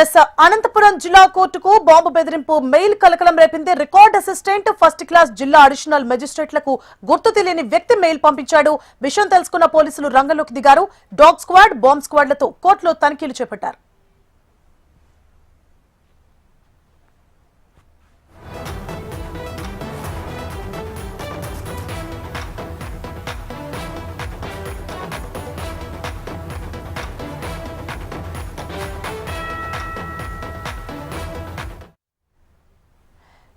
Yes Anantapuram జిల్లా కోర్టుకు bomb బెదిరింపు మెయిల్ కలకలం రేపింది. రికార్డ్ అసిస్టెంట్ ఫస్ట్ క్లాస్ జిల్లా అడిషనల్ మెజిస్ట్రేట్లకు గుర్తు తెలియని వ్యక్తి మెయిల్ పంపించాడు. విషయం తెలుసుకున్న పోలీసులు రంగంలోకి దిగారు. డాగ్ స్క్వాడ్ బాంబ్ స్క్వాడ్లతో కోర్టులో తనిఖీలు చేపట్టారు.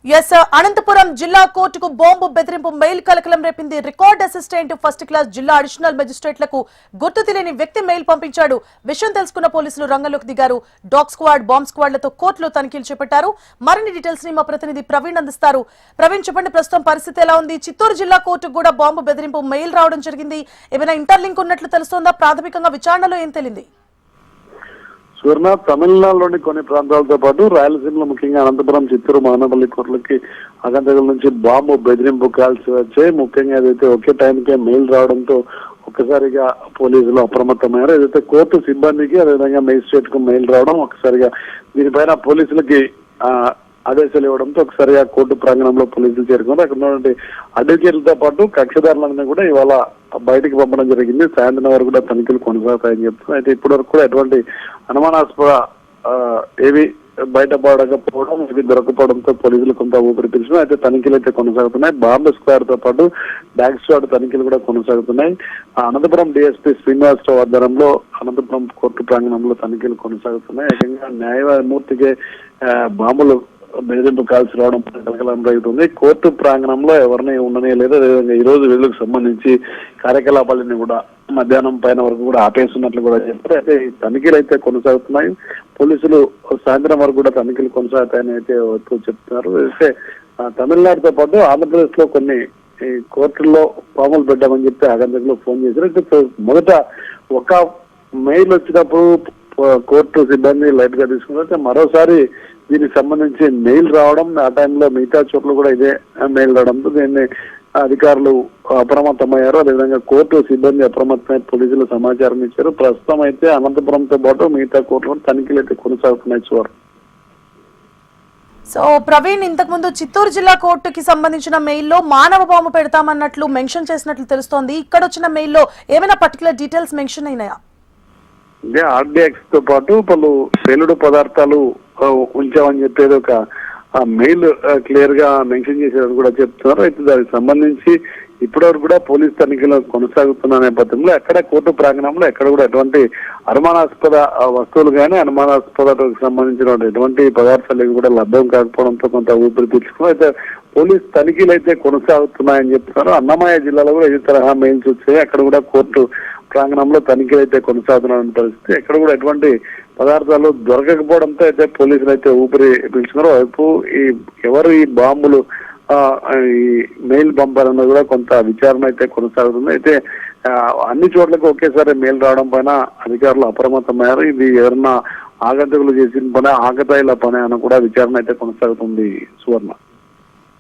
ఎస్ అనంతపురం జిల్లా కోర్టుకు బాంబు బెదిరింపు మెయిల్ కలకలం రేపింది. రికార్డ్ అసిస్టెంట్ ఫస్ట్ క్లాస్ జిల్లా అడిషనల్ మెజిస్ట్రేట్లకు గుర్తు తెలియని వ్యక్తి మెయిల్ పంపించాడు. విషయం తెలుసుకున్న పోలీసులు రంగంలోకి దిగారు. డాగ్ స్క్వాడ్ బాంబ్ స్క్వాడ్లతో కోర్టులో తనిఖీలు చేపట్టారు. మరిన్ని డీటెయిల్స్ని మా ప్రతినిధి ప్రవీణ్ అందిస్తారు. ప్రవీణ్ చెప్పండి ప్రస్తుతం పరిస్థితి ఎలా ఉంది? చిత్తూరు జిల్లా కోర్టుకు కూడా బాంబు బెదిరింపు మెయిల్ రావడం జరిగింది. ఏమైనా ఇంటర్లింక్ ఉన్నట్లు తెలుస్తోందా? ప్రాథమికంగా విచారణలో ఏం తెలింది? సువర్ణ తమిళనాడులోని కొన్ని ప్రాంతాలతో పాటు రాయలసీమలో ముఖ్యంగా అనంతపురం చిత్తూరు మానవల్లి కోట్లకి అగంతకుల నుంచి బాంబు బెదిరింపు కాల్సి వచ్చాయి. ముఖ్యంగా ఏదైతే ఒకే టైంకే మెయిల్ రావడంతో ఒక్కసారిగా పోలీసులు అప్రమత్తమయ్యారు. ఏదైతే కోర్టు సిబ్బందికి అదేవిధంగా మేజిస్ట్రేట్కు మెయిల్ రావడం ఒక్కసారిగా దీనిపైన పోలీసులకి ఆ, ఆదేశాలు ఇవ్వడంతో ఆ కోర్టు ప్రాంగణంలో పోలీసులు చేరుకున్నారు. అక్కడ ఉన్నటువంటి అడ్వకేట్లతో పాటు కక్షదారులందరినీ కూడా ఇవాళ బయటికి పంపడం జరిగింది. సాయంత్రం వరకు కూడా తనిఖీలు కొనసాగుతాయని చెప్తున్నారు. అయితే ఇప్పటి వరకు కూడా ఎటువంటి అనుమానాస్పద ఏవి బయటపడకపోవడం ఇవి దొరకపోవడంతో పోలీసులు కొంత ఊపిరి పీల్చడం అయితే తనిఖీలు అయితే కొనసాగుతున్నాయి. బాంబే స్క్వేర్తో పాటు బ్యాక్ స్టార్ట్ తనిఖీలు కూడా కొనసాగుతున్నాయి. ఆ, అనంతపురం డిఎస్పీ శ్రీనివాసరావు ఆధ్వర్యంలో అనంతపురం కోర్టు ప్రాంగణంలో తనిఖీలు కొనసాగుతున్నాయి. ఏకంగా న్యాయమూర్తికి బాంబులు బెదిరింపు కాల్స్ రావడం కలకలం రైతుంది. కోర్టు ప్రాంగణంలో ఎవరిని ఉండనే లేదు అదేవిధంగా ఈ రోజు వీళ్ళకి సంబంధించి కార్యకలాపాలని కూడా మధ్యాహ్నం పైన వరకు కూడా ఆపేస్తున్నట్లు కూడా చెప్పారు. అయితే తనిఖీలు అయితే కొనసాగుతున్నాయి. పోలీసులు సాయంత్రం వరకు కూడా తనిఖీలు కొనసాగుతాయని అయితే చెప్తున్నారు. అయితే తమిళనాడుతో పాటు ఆంధ్రప్రదేశ్లో కొన్ని ఈ కోర్టుల్లో పాములు పెట్టామని చెప్పి ఆగంతకులు ఫోన్ చేశారు. మొదట ఒక మెయిల్ వచ్చినప్పుడు కోర్టు సిబ్బంది లైట్గా తీసుకున్నారు మరోసారి దీనికి సంబంధించి మెయిల్ రావడం ఆ టైంలో మిగతా చోట్ల కూడా ఇదే మెయిల్ రావడంతో దీన్ని అధికారులు అప్రమత్తమయ్యారు. అదేవిధంగా కోర్టు సిబ్బంది అప్రమత్తమై పోలీసులు సమాచారం ఇచ్చారు. ప్రస్తుతం అయితే అనంతపురంతో పాటు మిగతా కోర్టులో తనిఖీలు అయితే కొనసాగుతున్నాయి చూరు సో ప్రవీణ్ ఇంతకుముందు చిత్తూరు జిల్లా కోర్టుకి సంబంధించిన మెయిల్లో మానవ బాంబు పెడతామన్నట్లు మెన్షన్ చేసినట్లు తెలుస్తోంది. ఇక్కడ వచ్చిన మెయిల్లో ఏమైనా పర్టికులర్ డీటెయిల్స్ మెన్షన్ అయినాయా? అంటే ఆర్డియాక్స్తో పాటు పలు పేలుడు పదార్థాలు ఉంచామని చెప్పేది ఒక మెయిల్ క్లియర్గా మెన్షన్ చేశారని కూడా చెప్తున్నారు. అయితే దానికి సంబంధించి ఇప్పటివరకు కూడా పోలీస్ తనిఖీలు కొనసాగుతున్న నేపథ్యంలో ఎక్కడ కోర్టు ప్రాంగణంలో ఎక్కడ కూడా ఎటువంటి అనుమానాస్పద ఆ, వస్తువులు కానీ అనుమానాస్పదకు సంబంధించిన ఎటువంటి పదార్థాలు కూడా లభ్యం కాకపోవడంతో కొంత ఊపిరి పీల్చుకున్నారు. అయితే పోలీస్ తనిఖీలు అయితే కొనసాగుతున్నాయని చెప్తున్నారు. అన్నమయ్య జిల్లాలో కూడా ఈ తరహా మెయిల్స్ వచ్చాయి. అక్కడ కూడా కోర్టు ప్రాంగణంలో తనిఖీలు అయితే కొనసాగుతున్న పరిస్థితి. ఎక్కడ కూడా ఎటువంటి పదార్థాలు దొరకకపోవడంతో అయితే పోలీసులు అయితే ఊపిరి పీల్చుకున్నారు. వైపు ఈ ఎవరు ఈ బాంబులు ఈ మెయిల్ పంపారన్నది కూడా కొంత విచారణ అయితే కొనసాగుతుంది. అయితే అన్ని చోట్లకు ఒకేసారి మెయిల్ రావడం పైన అధికారులు అప్రమత్తమయ్యారు. ఇది ఎవరన్నా ఆగంతకులు చేసిన పని ఆగతాయిల పని అని కూడా విచారణ అయితే కొనసాగుతుంది Suvarna.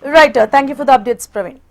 Right thank you for the updates Praveen